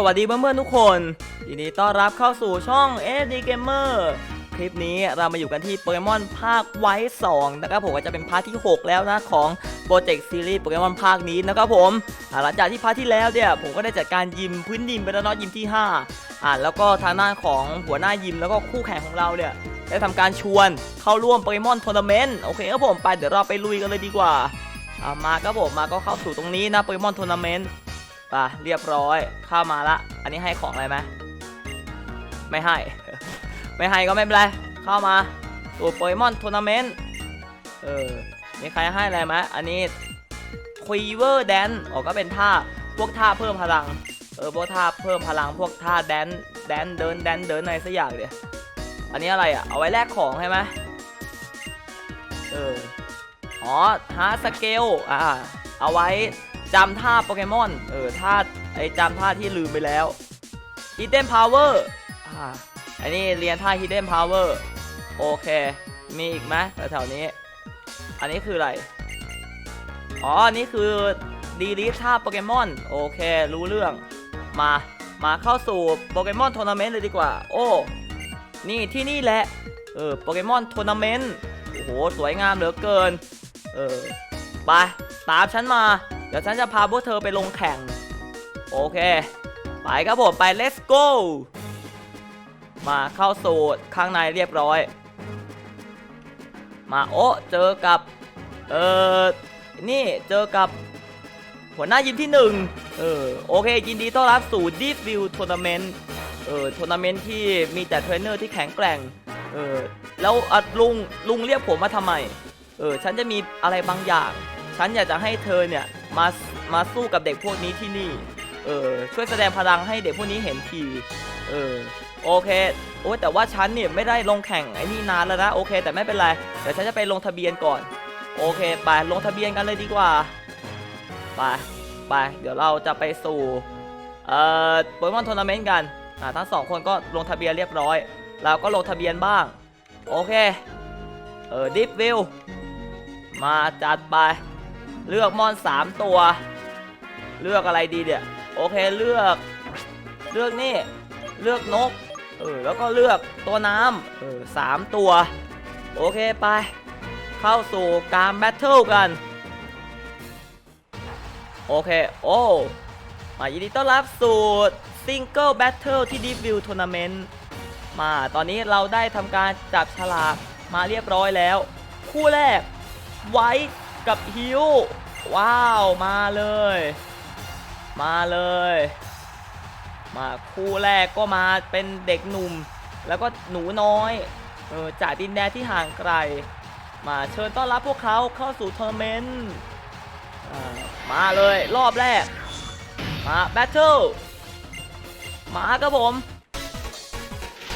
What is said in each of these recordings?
สวัสดีเพื่อนๆทุกคนยินดีต้อนรับเข้าสู่ช่อง SD Gamer คลิปนี้เรามาอยู่กันที่โปเกมอนภาคไว้2นะครับผมก็จะเป็นพาร์ทที่ 6 แล้วนะของโปรเจกต์ซีรีส์โปเกมอนภาคนี้นะครับผมหลังจากที่พาร์ทที่แล้วเนี่ยผมก็ได้จัดการยิมพื้นดินไปแล้วเนาะยิมที่ 5อ่าแล้วก็ทางด้านของหัวหน้ายิมแล้วก็คู่แข่งของเราเนี่ยได้ทำการชวนเข้าร่วมโปเกมอนทัวร์นาเมนต์โอเคครับผมไปเดี๋ยวเราไปลุยกันเลยดีกว่าอ่ามาครับผมมาก็เข้าสู่ตรงนี้นะโปเกมอนทัวร์นาเมนต์ ไปเรียบร้อยเข้ามาละ อันนี้ให้ของอะไรไหมไม่ให้ ไม่ให้ก็ไม่เป็นไร เข้ามาตัวโปเกมอนทัวร์นาเมนต์เออมีใครให้อะไรไหมอันนี้ควีเวอร์แดนออกก็เป็นท่าพวกท่าเพิ่มพลัง เออพวกท่าเพิ่มพลังพวกท่าแดนแดนเดินแดนเดินอะไรสักอย่างเดียอันนี้อะไรอะ เอาไว้แลกของใช่ไหมเอออ๋อฮาร์สเกลอ่าเอาไว้ จำท่าโปเกมอน เออท่าไอจำท่าที่ลืมไปแล้ว Hidden Power อ่าอันนี้เรียนท่า Hidden Power โอเค มีอีกไหมแถวๆนี้ อันนี้คืออะไร อ๋ออันนี้คือดีลีทท่าโปเกมอน โอเค รู้เรื่อง มา มาเข้าสู่โปเกมอนทัวร์นาเมนต์เลยดีกว่า โอ้ นี่ที่นี่แหละ เออ โปเกมอนทัวร์นาเมนต์ โอ้โห สวยงามเหลือเกิน เออ ไป ตามฉันมา เดี๋ยวฉันจะพาพวกเธอไปลงแข่ง โอเค ไปครับผมไป let's go มาเข้าสู่ข้างในเรียบร้อย มาโอ้เจอกับ เออนี่เจอกับ หัวหน้ายิมที่หนึ่งเออโอเคยินดีต้อนรับสู่ Deep View Tournament เออทัวร์นาเมนต์ที่มีแต่เทรนเนอร์ที่แข็งแกร่งเออแล้วอะลุงลุงเรียกผมมาทำไม เออฉันจะมีอะไรบางอย่าง ฉันอยากจะให้เธอเนี่ย มามาสู้กับเด็กพวกนี้ที่นี่ เออช่วยแสดงพลังให้เด็กพวกนี้เห็นที เออโอเคโอ้ยแต่ว่าฉันเนี่ยไม่ได้ลงแข่งไอ้นี่นานแล้วนะโอเค แต่ไม่เป็นไรเดี๋ยวฉันจะไปลงทะเบียนก่อน โอเค ไปลงทะเบียนกันเลยดีกว่าไปไปเดี๋ยวเราจะไปสู่เอ่อโปเกมอนทัวร์นาเมนต์กันอ่าทั้งสองคนก็ลงทะเบียนเรียบร้อยเราก็ลงทะเบียนบ้าง โอเค เออดิฟวิวมาจัดไป เลือกมอน 3 ตัว เลือกอะไรดีเนี่ยโอเคเลือก เลือกนี่ เลือกนก เออ แล้วก็เลือกตัวน้ำเออสามตัว โอเคไป เข้าสู่การแบทเทิลกัน โอเค โอ้มายินดีต้อนรับสู่ซิงเกิลแบทเทิลที่ดีวิวทัวร์นาเมนต์มาตอนนี้เราได้ทำการจับฉลากมาเรียบร้อยแล้ว คู่แรกไว้ กับฮิวว้าวมาเลย มาเลย มาคู่แรกก็มาเป็นเด็กหนุ่ม แล้วก็หนูน้อยเออจากดินแดนที่ห่างไกล มาเชิญต้อนรับพวกเขาเข้าสู่ทัวร์นาเมนต์มาเลยรอบแรก มาแบทเทิลมาครับผม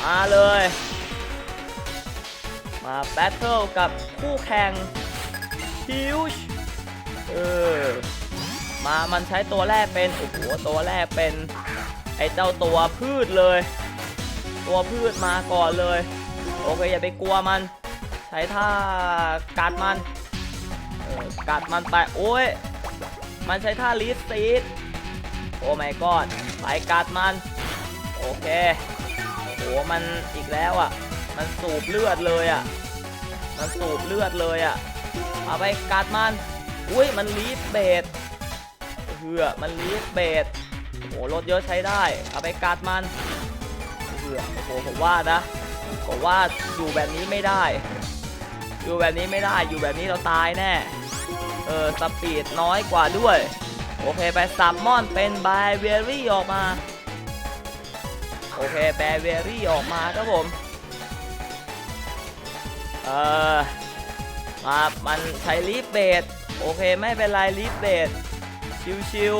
มาเลย มาแบทเทิลกับคู่แข่ง ฮิวช์เออมามันใช้ตัวแรกเป็นโอ้โหตัวแรกเป็น ไอ้เจ้าตัวพืชเลย ตัวพืชมาก่อนเลย โอเคอย่าไปกลัวมัน ใช้ท่ากัดมันเออกัดมันไปโอ้ยมันใช้ท่าลีดซีดโอ้ไม่กอดไปกัดมัน โอเคโอ้มันอีกแล้วอะ มันสูบเลือดเลยอะ มันสูบเลือดเลยอะ เอาไปกัดมัน อุ้ยมันลีดเบดเหือมันลีดเบดโอ้รถเยอะใช้ได้ เอาไปกัดมันเหือโอ้โหผมว่านะผมว่าอยู่แบบนี้ไม่ได้ อยู่แบบนี้ไม่ได้ อยู่แบบนี้เราตายแน่ เออสปีดน้อยกว่าด้วย โอเคไปซัมมอนเป็นไบเวอรี่ออกมา โอเคแบเวอรี่ออกมาครับผม เออ มามันใช้ลีฟเบดโอเคไม่เป็นไรลีฟเบดชิว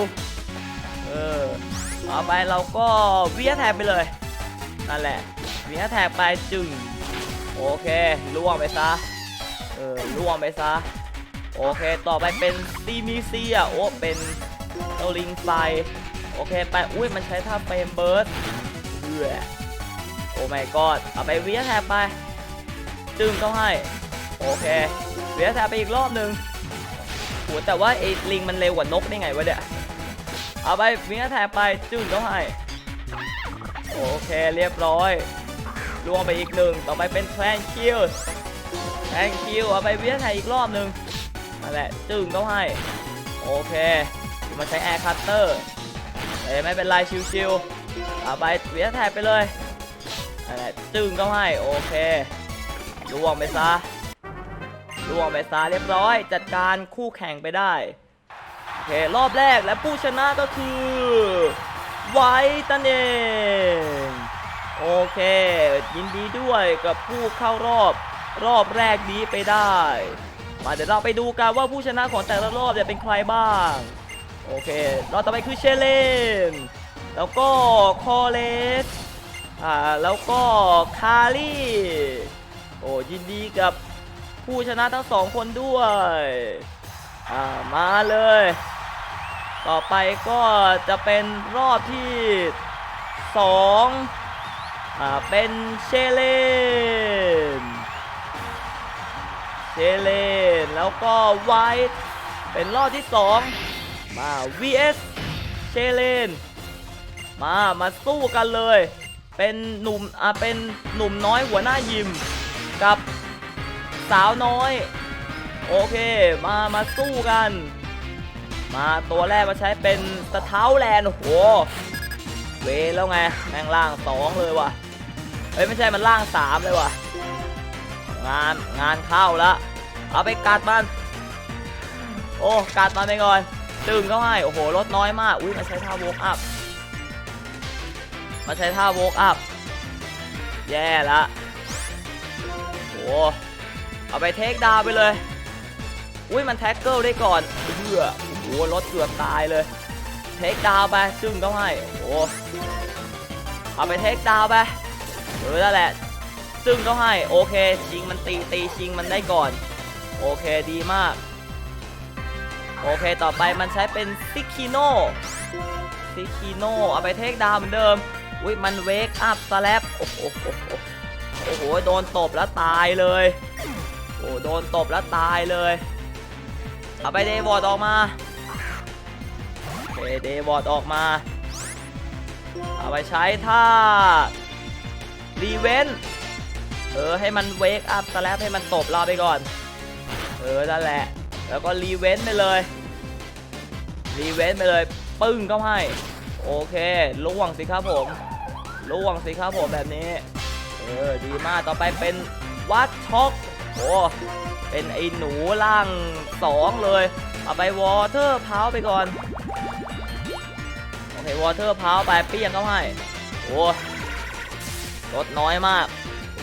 ๆเออต่อไปเราก็เวียแทบไปเลยนั่นแหละเวียแทบไปจึงโอเคล่วงไปซะเออล่วงไปซะโอเคต่อไปเป็นซีมีเซียโอ้เป็นเอลิงไฟโอเคไปอุ้ยมันใช้ท่าเฟรมเบิร์ดเหือโอ้ my god เอาไปเวียแทบไปจึงต้องให้ โอเคเวียแทไปอีกรอบหนึ่งโหแต่ว่าไอ้ลิงมันเร็วกว่านกได้ไงวะเนี่ยเอาไปเวียแทไปจึงต้องให้โอเคเรียบร้อยล่วงไปอีกหนึ่งต่อไปเป็นแทนคิวแทนคิวเอาไปเวียนไทอีกรอบหนึ่งนั่นแหละจึงเขาให้โอเคมาใช้แอร์คัตเตอร์เอ้ยไม่เป็นไรชิวๆเอาไปเวียนไทไปเลยนั่นแหละจึงเขาให้โอเคล่วงไปซะ ล่วงไปซะเรียบร้อย จัดการคู่แข่งไปได้โอเครอบแรกและผู้ชนะก็คือ ไว้ตันเองโอเค ยินดีด้วยกับผู้เข้ารอบรอบแรกนี้ไปได้ มาเดี๋ยวเราไปดูกันว่าผู้ชนะของแต่ละรอบจะเป็นใครบ้าง โอเค รอบต่อไปคือเชเลน แล้วก็คอเลสอ่าแล้วก็คารี่ โอ้ยินดีกับ ผู้ชนะทั้งสองคนด้วยามาเลย ต่อไปก็จะเป็นรอบที่สองอเป็นเชเลนเชเลนแล้วก็ไวท์เป็นรอบที่สองมา vs เชเลนมามาสู้กันเลย เป็นหนุ่มอ่าเป็นหนุ่มน้อยหัวหน้ายิมกับ สาวน้อย โอเค มามาสู้กัน มาตัวแรกมาใช้เป็นสเท้าแลนโหเวแล้วไงแม่งล่างสองเลยว่ะเฮ้ยไม่ใช่มันล่างสามเลยว่ะ งานงานเข้าละเอาไปกัดมัน โอ้กัดมันไปก่อนตึงเขาให้โอ้โหลดน้อยมากอุ้ยมาใช้ท่าโวกอัพมาใช้ท่าโวกอัพแย่ละโอ้ เอาไปเทคดาวไปเลย อุ้ยมันแท็กเกิลได้ก่อนเพื่อโอ้โหรถเกือบตายเลย เทคดาวไปจึ้งต้องให้ โอ้เอาไปเทคดาวไปเออนั่นแหละ ซึ่งต้องให้ โอเค ชิงมันตีตีชิงมันได้ก่อน โอเคดีมาก โอเคต่อไปมันใช้เป็นซิคิโนซิคิโนเอาไปเทคดาวเหมือนเดิม อุ้ยมันเวกอัพสแลปโอ้โหโอ้โหโดนตบแล้วตายเลย โอ้โดนตบแล้วตายเลย เอาไปเดวอดออกมาโอเดวอดออกมา เอาไปใช้ท่ารีเวนเออให้มันเวกอัพสแลปให้มันตบเราไปก่อน เออนั่นแหละ แล้วก็รีเวนไปเลยรีเวนไปเลย ปึ้งเข้าให้ โอเคล่วงสิครับผมล่วงสิครับผมแบบนี้ เออ ดีมาก ต่อไปเป็นวัดช็อก โอ้เป็นไอ้หนูล่างสองเลย เอาไปวอเตอร์พาวไปก่อน โอเควอเตอร์พาวไปเปี้ยงเขาให้ โอ้ลดน้อยมาก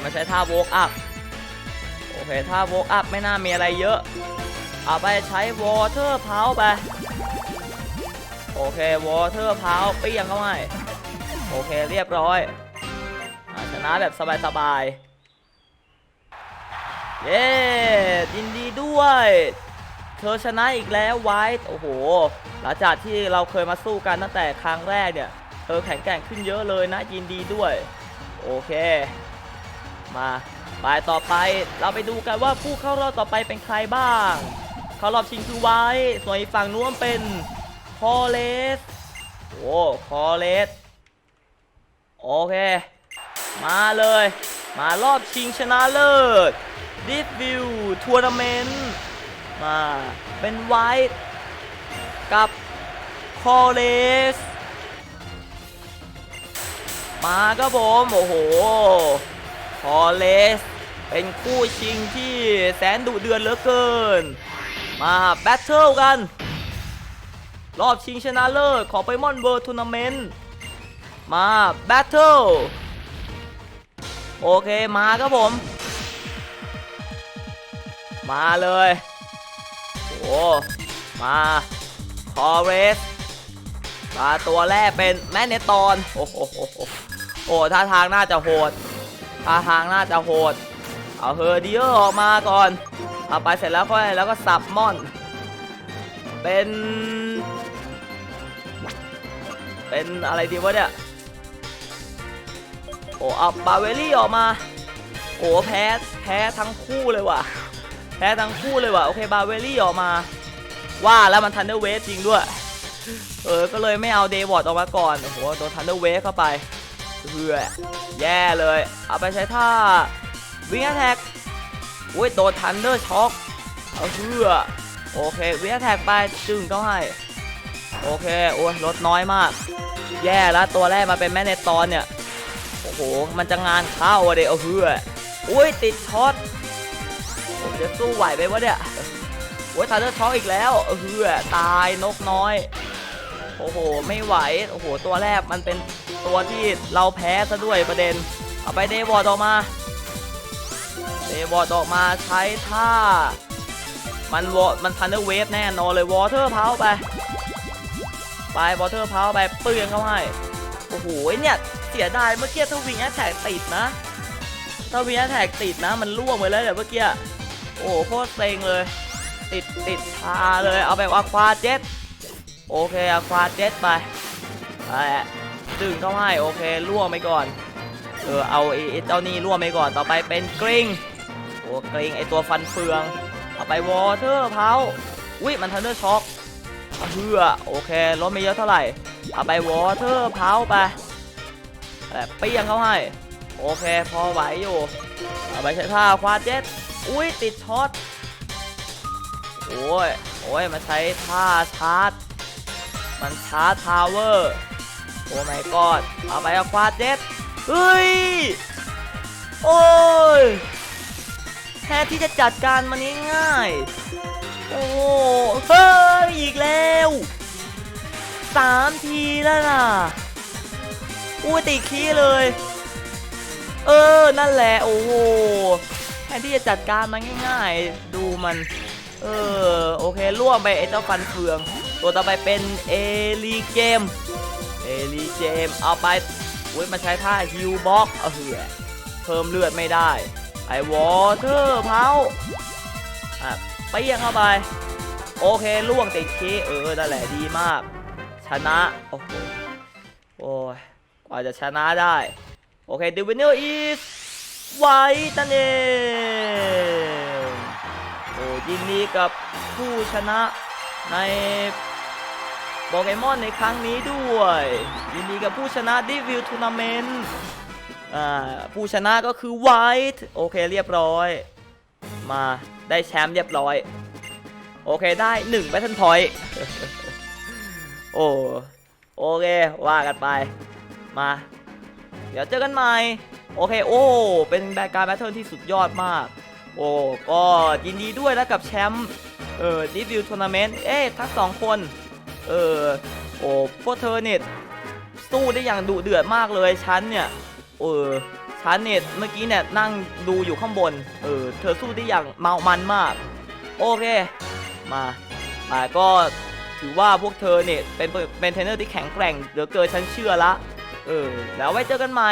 มาใช้ท่าโวกอัพ โอเคท่าโวกอัพไม่น่ามีอะไรเยอะ เอาไปใช้วอเตอร์พาวไป โอเควอเตอร์พาวเปี้ยงเขาให้ โอเคเรียบร้อยอชนะแบบสบายๆ เย้ยินดีด้วย เธอชนะอีกแล้วไวท์โอ้โห หลังจากที่เราเคยมาสู้กันตั้งแต่ครั้งแรกเนี่ย เธอแข็งแกร่งขึ้นเยอะเลยนะ ยินดีด้วย โอเค มาไปต่อไปเราไปดูกันว่าผู้เข้ารอบต่อไปเป็นใครบ้าง เข้ารอบชิงคือไว้ ส่วนอีกฝั่งนู้นเป็นคอเลสโอ้คอเลสโอเค มาเลย มารอบชิงชนะเลิศ ดิฟวิวทัวร์นาเมนต์มาเป็นไวท์กับคอเลสมาก็ผม โอ้โห คอเลส เป็นคู่ชิงที่แสนดุเดือดเหลือเกิน มาแบทเทิลกัน รอบชิงชนะเลิศของไปมอนเวิร์ทัวร์นาเมนต์มาแบทเทิลโอเคมาครับผม มาเลยโอ้มาคอเรสมาตัวแรกเป็นแมนเนตอนโอ้โหโอ้โหโอ้ท่าทางน่าจะโหดท่าทางน่าจะโหดเอาเฮอร์ดิเออร์ออกมาก่อนเอาไปเสร็จแล้วค่อยแล้วก็สับมอน เป็น เป็นอะไรดีวะเนี่ยโอ้เอาบาเวลี่ออกมาโอ้แพ้แพ้ทั้งคู่เลยว่ะ แพ้ทั้งคู่เลยว่ะโอเคบาเวลี่ออกมาว่าแล้วมันทันเดอร์เวฟจริงด้วย เออ ก็เลยไม่เอาเดวอดออกมาก่อน โอ้โห โดนทันเดอร์เวฟเข้าไปเพื่อแย่เลย เอาไปใช้ท่าวิ่งแท็กอุ้ย โดนทันเดอร์ช็อคเอาเพื่อโอเควิ่งแท็กไปจึงเขาให้ โอเค โอ้ยลดน้อยมาก แย่แล้วตัวแรกมาเป็นแม่ในตอนเนี่ย โอ้โห มันจะงานเข้าอะเดเอาเพื่ออุ้ย ติดช็อต จะสู้ไหวไหมวะเนี่ยโอ้ยทันเดอร์ช็อคอีกแล้วเอาเพื่อตายนกน้อย โอ้โห ไม่ไหว โอ้โห ตัวแรกมันเป็นตัวที่เราแพ้ซะด้วยประเด็น เอาไปเดวอร์ดออกมา เดวอร์ดออกมาใช้ท่า มันวอมันทันเดอร์เวฟแน่นอนเลยวอเตอร์เพาไป ไปวอเตอร์เพาไปเปื้องเข้าให้ โอ้โห เนี่ย เสียดายเมื่อกี้ถ้าวิงแอตแทกติดนะถ้าวิงแอตแทกติดนะมันล่วงไปแล้วเดี๋ยวเมื่อกี้ โอ้โหโคตรเซ็งเลย ติดติดชาเลยเอาไปอะควาเจ็ตโอเคอะควาเจ็ตไปไปดึงเข้าให้โอเคล่วงไปก่อนเออเอาไอ้ไอ้เจ้านี่ล่วงไปก่อนต่อไปเป็นกริงโอ้กริงไอตัวฟันเฟืองเอาไปวอเตอร์เพาอุ้ยมันทันเดอร์ช็อคเพื่อโอเคลดไม่เยอะเท่าไหร่เอาไปวอเตอร์เพาไปแบบเปี้ยงเขาให้โอเคพอไหวอยู่เอาไปใช้ท่าควาเจ็ต อุ้ยติดช็อตโอ้ยโอ้ยมาใช้ท่าชาร์จ มันชาร์จทาวเวอร์ โอ้ my god เอาไปเอาควาเจ็ตเฮ้ย โอ้ยแทนที่จะจัดการมันง่ายๆโอ้เฮ้ย อีกแล้วสามทีแล้วนะอุ้ยติดขี้เลย เออ นั่นแหละ โอ้โห แทนที่จะจัดการมันง่าย ๆ ดูมัน เออ โอเคล่วงไปไอ้เจ้าฟันเฟือง ตัวต่อไปเป็นเอลีเจมเอลีเจมเอาไปอุ้ยมาใช้ท่าฮิวบ็อกเออเหือเพิ่มเลือดไม่ได้ ไอวอเตอร์เพาอะไปยังเข้าไป โอเคล่วงติดคีเออนั่นแหละดีมาก ชนะ โอ้โหโอ้ยกว่าจะชนะได้ โอเค the winner is ไว้ตันเองโอ้ยินดีกับผู้ชนะในโปเกมอนในครั้งนี้ด้วย ยินดีกับผู้ชนะดิวิวทัวร์นาเมนต์อ่าผู้ชนะก็คือไวท์โอเคเรียบร้อย มาได้แชมป์เรียบร้อย โอเคได้1 Battle Point โอ้โอเค ว่ากันไป มา เดี๋ยวเจอกันใหม่ โอเคโอ้ เป็นรายการแบทเทิลที่สุดยอดมาก โอ้ ก็ยินดีด้วยนะกับแชมป์เอ่อดิวิวทัวร์นาเมนต์เอ๊ะทั้งสองคน เออโอ้พวกเธอเนี่ยสู้ได้อย่างดุเดือดมากเลยฉันเนี่ยเออฉันเนี่ยเมื่อกี้เนี่ยนั่งดูอยู่ข้างบนเออเธอสู้ได้อย่างเมามันมาก โอเคมามาก็ถือว่าพวกเธอเนี่ยเป็นเป็นเทรนเนอร์ที่แข็งแกร่งเหลือเกินฉันเชื่อละเออแล้วไว้เจอกันใหม่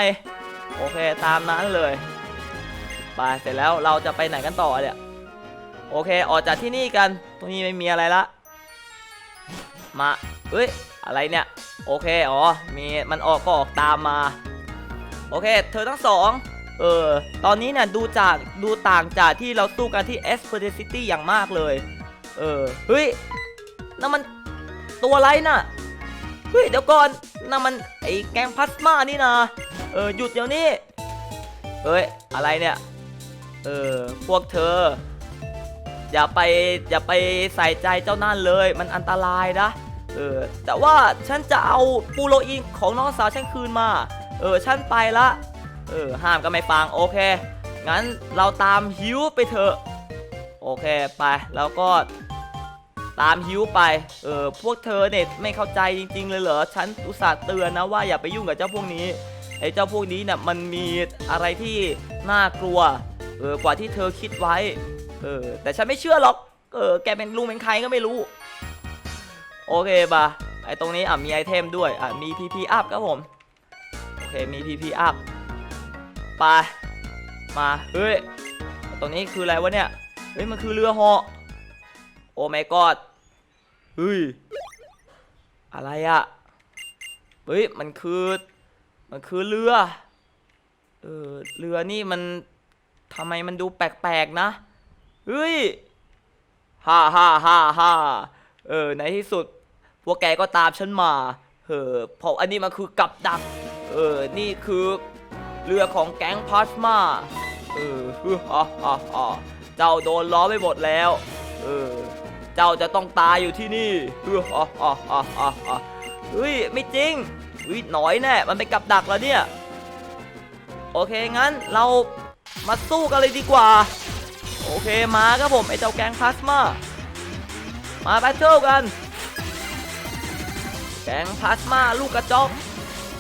โอเคตามนั้นเลยไปเสร็จแล้วเราจะไปไหนกันต่อเนี่ยโอเคออกจากที่นี่กัน ตรงนี้ไม่มีอะไรละ มาเอ้ยอะไรเนี่ย โอเคอ๋อมีมันออกก็ออกตามมา โอเค เธอทั้งสองเออตอนนี้เนี่ยดูจากดูต่างจากที่เราสู้กันที่ e s p e r t City อย่างมากเลย เออเฮ้ยนั่นมันตัวอะไรน่ะเฮ้ยเดี๋ยวก่อนนั่นมันไอ้แกงพลาสมานี่นะ เออหยุดเดี๋ยวนี้เอ้ยอะไรเนี่ยเออพวกเธอ อย่าไปอย่าไปใส่ใจเจ้านั่นเลย มันอันตรายนะเออแต่ว่าฉันจะเอาปูโรอินของน้องสาวฉันคืนมา เออฉันไปละเออห้ามก็ไม่ฟังโอเคงั้นเราตามฮิวไปเถอะโอเคไปแล้วก็ตามฮิวไป เออพวกเธอเนี่ยไม่เข้าใจจริง ๆ เลยเหรอ ฉันอุตส่าห์เตือนนะว่าอย่าไปยุ่งกับเจ้าพวกนี้ ไอ้เจ้าพวกนี้เนี่ยมันมีอะไรที่น่ากลัวเออกว่าที่เธอคิดไว้เออแต่ฉันไม่เชื่อหรอกเออแกเป็นลุงเป็นใครก็ไม่รู้ โอเคบะไอ้ตรงนี้อะมีไอเทมด้วยอะมี PP up ครับผม โอเคมี PP up ไปมาเฮ้ยตรงนี้คืออะไรวะเนี่ยเฮ้ยมันคือเรือเหาะโอ้ my god เฮ้ยอะไรอะเฮ้ยมันคือ มันคือเรือ เออเรือนี่มันทำไมมันดูแปลกๆนะ เฮ้ย ฮ่าฮ่าฮ่าฮ่าเออ ในที่สุด พวกแกก็ตามฉันมา เออเพราะอันนี้มันคือกับดัก เออ นี่คือเรือของแก๊งพาสมา เออฮึฮ่าฮ่าฮ่าเจ้าโดนล้อไปหมดแล้ว เออ เจ้าจะต้องตายอยู่ที่นี่ฮึฮ่าฮ่าฮ่าฮ่าเฮ้ย ไม่จริง เฮ้ยหน่อยแน่ มันเป็นกับดักแล้วเนี่ย โอเคงั้นเรามาสู้กันเลยดีกว่า โอเคมาครับผมไอ้เจ้าแกงพลาสมา มาแบทเทิลกัน แกงพลาสมาลูกกระจอก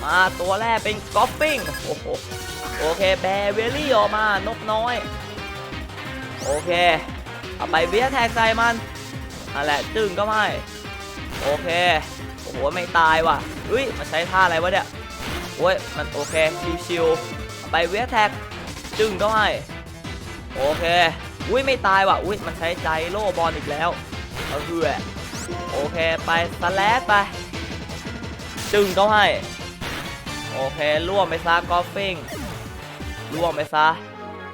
มาตัวแรกเป็นกอฟฟิงโอ้โหโอเคแบร์เวลลี่ออกมานกน้อย โอเค เอาไปเวียแท็กใส่มันนั่นแหละจึงก็ไม่ โอเค ไม่ตายว่ะเฮ้ยมันใช้ท่าอะไรวะเนี่ยโอ้ยมันโอเคชิวๆไปเวียแท็กจึงก็ไม่โอเคอุ้ยไม่ตายว่ะอุ้ยมันใช้ใจโล่บอลอีกแล้วเอาเหือโอเคไปสแลดไป จึงก็ให้โอเคล่วงไปซะกอล์ฟิงล่วงไปซะ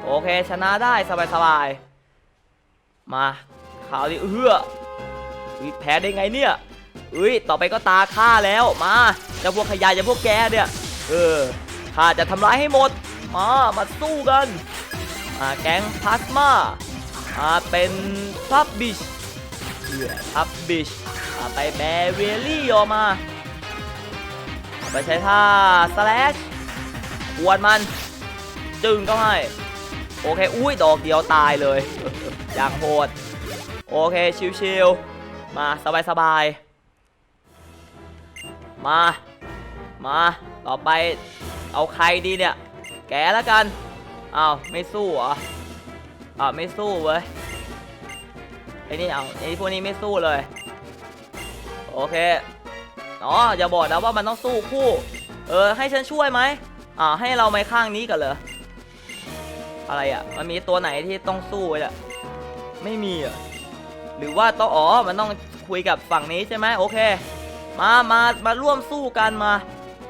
โอเคชนะได้สบายๆมาข่าวดิเอื้ออุ๊ยแพ้ได้ไงเนี่ย อุ้ยต่อไปก็ตาข้าแล้วมาจะพวกขยายจะพวกแกเนี่ยเออข้าจะทำร้ายให้หมดมามาสู้กันมาแก๊งพลาสมามาเป็นทับบิชเอือทับบิชมาไปแบรเวลี่ออกมาไปใช้ท่าสแลชขวนมัน จึงก็ให้ โอเค อุ้ย ดอกเดียวตายเลย อย่างโหด โอเค ชิวๆ มาสบายๆ มา มา ต่อไปเอาใครดีเนี่ย แกแล้วกัน อ้าว ไม่สู้เหรอ อ้าว ไม่สู้เว้ย ไอ้นี่เอาไอ้พวกนี้ไม่สู้เลย โอเค อ๋อ อย่าบอกนะว่ามันต้องสู้คู่ เออ ให้ฉันช่วยไหมอ่าให้เราไปข้างนี้กันเหรอ อะไรอะ มันมีตัวไหนที่ต้องสู้ไว้อะไม่มีอะ หรือว่าต้องอ๋อ มันต้องคุยกับฝั่งนี้ใช่ไหมโอเค มามามาร่วมสู้กันมา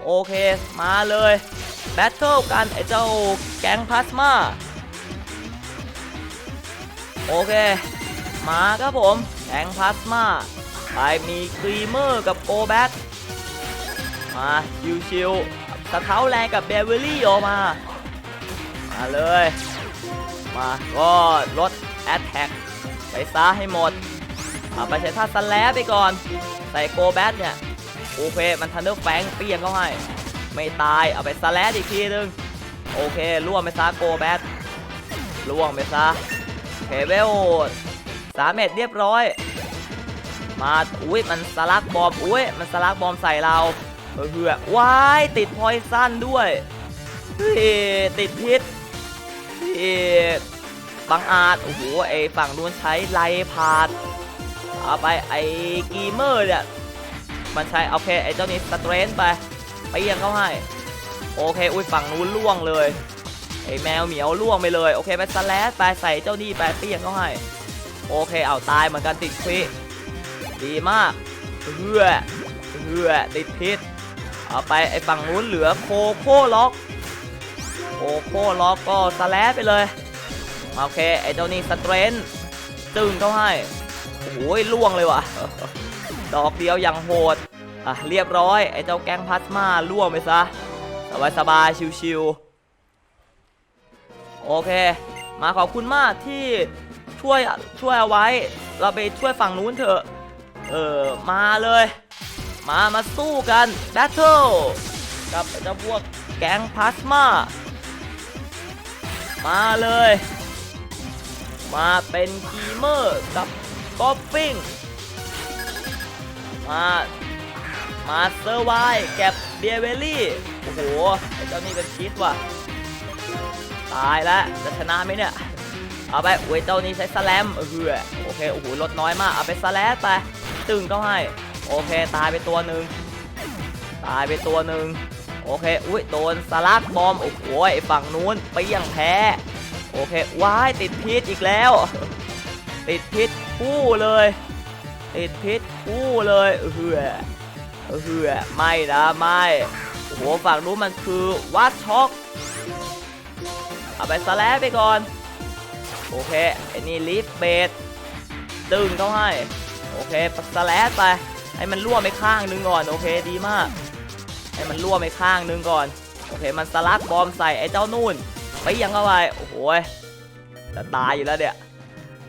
โอเค มาเลยแบทเทิลกันไอเจ้าแก๊งพลาสมาโอเค มาครับผมแก๊งพลาสมาไปมีครีเมอร์กับโกแบทมาชิวๆสะเท้าแรงกับเบเวอรี่ออกมา มาเลย มาก็ลดแอตแทกไปซะให้หมด เอาไปใช้ท่าสแลปไปก่อน ใส่โกแบทเนี่ย โอเค มันทันเดอร์แฟงเปี้ยงเข้าให้ ไม่ตาย เอาไปสแลดอีกทีนึง โอเคล่วงไปซะโกแบทล่วงไปซะเคเวลสามเม็ดเรียบร้อย มาอุ้ยมันสลักบอมอุ้ยมันสลักบอมใส่เราเหือว้ายติดพอยสั้นด้วยเฮ้ยติดพิษเฮ้ยบังอาจโอ้โหไอฝั่งนู้นใช้ไลพาด เอาไปไอกีเมอร์เนี่ยมันใช้โอเคไอเจ้านี้สเตรนไปไปยังเขาให้โอเคอุ้ยฝั่งนู้นล่วงเลยไอแมวเหมียวล่วงไปเลยโอเคไปสแลสไปใส่เจ้านี่ไปเปียงเขาให้โอเคเอาตายเหมือนกันติดควิดีมากเฮือเฮือติดพิษเอาไปไอ้ฝั่งนู้นเหลือโคโค่ล็อกโคโค่ล็อกก็สแลปไปเลยโอเคไอ้เจ้านี่สเตรนตึงเขาให้ โอ้ยล่วงเลยว่ะ ดอกเดียวอย่างโหด อะ เรียบร้อย ไอ้เจ้าแก๊งพลาสมาล่วงไปซะ สบายสบายๆชิวๆ โอเค มาขอบคุณมากที่ช่วยช่วยเอาไว้ เราไปช่วยฝั่งนู้นเถอะ เออ มาเลย มามาสู้กันแบทเทิลกับเจ้าพวกแก๊งพลาสมา มาเลย มาเป็นคีเมอร์กับ กอฟฟิงมา มาเซอร์ไวแก็บเบียเวลี่ โอ้โห ไอ้เจ้านี่เป็นคิดว่ะ ตายแล้วจะชนะไหมเนี่ย เอาไปโอ้ยเจ้านี้ใช้สแลมเออโอเค โอ้โห ลดน้อยมาก เอาไปสแลมไป ตึงก็ให้ โอเค ตายไปตัวหนึ่ง ตายไปตัวหนึ่งโอเค อุ้ย โดนสลักบอม โอ้โหฝั่งนู้นไปยังแพ้ โอเค ว้าย ติดพิษอีกแล้ว ติดพิษคู่เลยติดพิษคู่เลยเออเออไม่นะไม่โอ้โหฝั่งนู้นมันคือวัดช็อกเอาไปสแลปไปก่อนโอเคไอ้นี่ลิฟเบดตึงเขาให้โอเคสแลปไปให้มันล่วงไปข้างนึงก่อนโอเคดีมากให้มันล่วงไปข้างนึงก่อนโอเคมันสลักบอมใส่ไอ้เจ้านู่นไปยังเข้าไปโอ้โหยจะตายอยู่แล้วเนี่ย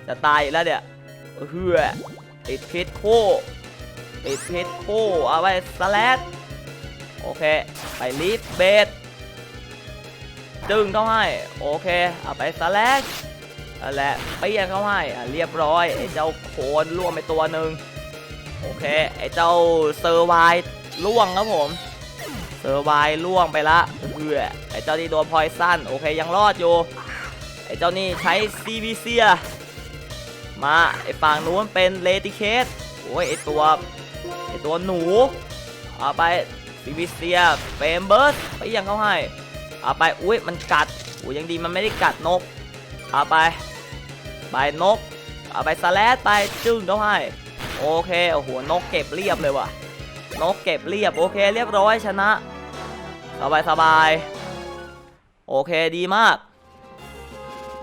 จะตายแล้วเนี่ยเฮือติดพิษโคติดพิษโคเอาไปสแลดโอเค ไปลีฟเบสจึงเข้าให้ โอเค เอาไปสแลดนั่นแหละไปยังเข้าให้เรียบร้อยไอ้เจ้าโคนล่วงไปตัวหนึ่งโอเค ไอ้เจ้าเซอร์ไวล่วงครับผมเซอร์ไวล่วงไปละเพื่อไอ้เจ้าที่โดนพอยสั้นโอเคยังรอดอยู่ไอ้เจ้านี่ใช้ซีวีเซีย มาไอ้ฝั่งนู้นเป็นเลติเคสโอ้ยไอ้ตัวไอ้ตัวหนูเอาไปซีวีเซียเฟมเบิร์สไปยังเขาให้เอาไปอุ้ยมันกัดโอ้ยยังดีมันไม่ได้กัดนกเอาไปไปนกเอาไปสแลดไปจึ้งเขาให้โอเคโอ้โหนกเก็บเรียบเลยว่ะนกเก็บเรียบโอเคเรียบร้อยชนะ สบายสบายโอเคดีมาก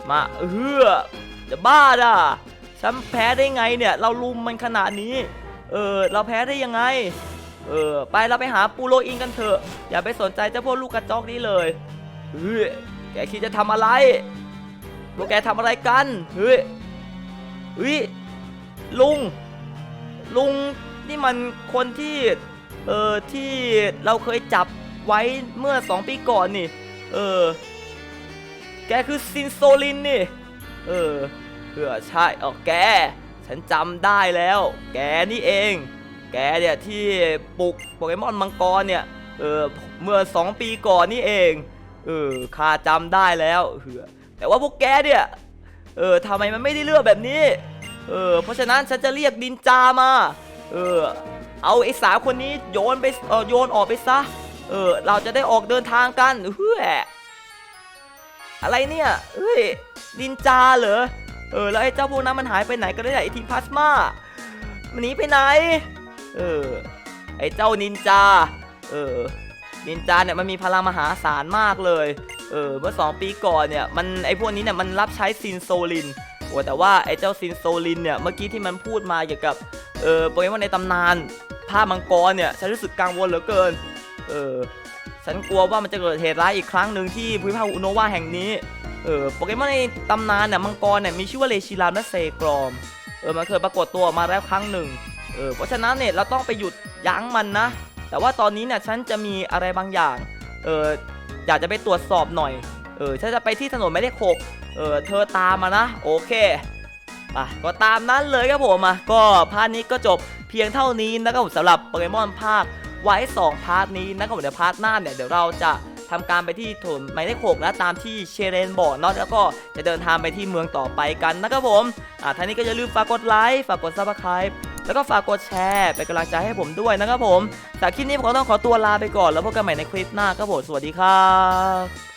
มาเออจะบ้าด่ะ ฉันแพ้ได้ไงเนี่ย เราลุมมันขนาดนี้ เออ เราแพ้ได้ยังไง เออ ไปเราไปหาปูโรอินกันเถอะ อย่าไปสนใจเจ้าพวกลูกกระจอกนี้เลยเฮ้ยแกคิดจะทำอะไรพวกแกทำอะไรกันเฮ้ยเฮ้ยลุง ลุงนี่มันคนที่ เออที่เราเคยจับไว้เมื่อสองปีก่อนนี่ เออ แกคือซินโซลินนี่ เออ เพื่อใช่เออแก ฉันจำได้แล้ว แกนี่เอง แกเนี่ยที่ปลุกโปเกมอนมังกรเนี่ย เออเมื่อ 2 ปีก่อนนี่เอง เออข้าจำได้แล้วเหือแต่ว่าพวกแกเนี่ย เออทำไมมันไม่ได้เลือกแบบนี้ เออเพราะฉะนั้นฉันจะเรียกดินจามา เออเอาไอ้สาวคนนี้โยนไปเออโยนออกไปซะ เออเราจะได้ออกเดินทางกันเฮ้ยอะไรเนี่ยเอ้ยดินจาเหรอ เออแล้วไอ้เจ้าพวกนั้นมันหายไปไหนกันได้ไอทีมพลาสมามันหนีไปไหน เออไอ้เจ้านินจา เออ นินจาเนี่ยมันมีพลังมหาศาลมากเลย เออ เมื่อสองปีก่อนเนี่ยมันไอ้พวกนี้เนี่ยมันรับใช้ซินโซลินโอ้แต่ว่าไอ้เจ้าซินโซลินเนี่ยเมื่อกี้ที่มันพูดมาเกี่ยวกับ เออโปเกมอนในตำนานผ้ามังกรเนี่ยฉันรู้สึกกังวลเหลือเกิน เออ ฉันกลัวว่ามันจะเกิดเหตุร้ายอีกครั้งหนึ่งที่ภูมิภาคอุโนวาแห่งนี้ เออโปเกมอนในตำนานเนี่ยมังกรเนี่ยมีชื่อว่าเลชิรามและเซกรอม เออมันเคยปรากฏตัวออกมาแล้วครั้งหนึ่ง เออเพราะฉะนั้นเนี่ยเราต้องไปหยุดยั้งมันนะ แต่ว่าตอนนี้เนี่ยฉันจะมีอะไรบางอย่าง เอออยากจะไปตรวจสอบหน่อย เออฉันจะไปที่ถนนไม่ได้หกเออเธอตามมานะ โอเคอะก็ตามนั้นเลยครับผมอะก็พาร์ทนี้ก็จบเพียงเท่านี้นะครับผมสำหรับโปเกมอนภาค ไว้ 2 พาร์ทนี้นะครับผมเดี๋ยวพาร์ทหน้าเนี่ยเดี๋ยวเราจะทำการไปที่ถนนหมายเลขหกนะตามที่เชเรนบอกเนาะแล้วก็จะเดินทางไปที่เมืองต่อไปกันนะครับผมอ่าท่านี้ก็อย่าลืมฝากกดไลค์ฝากกดซับสไครป์แล้วก็ฝากกดแชร์เป็นกำลังใจให้ผมด้วยนะครับผมแต่คลิปนี้ผมก็ต้องขอตัวลาไปก่อน แล้วพบกันใหม่ในคลิปหน้าครับผมสวัสดีครับ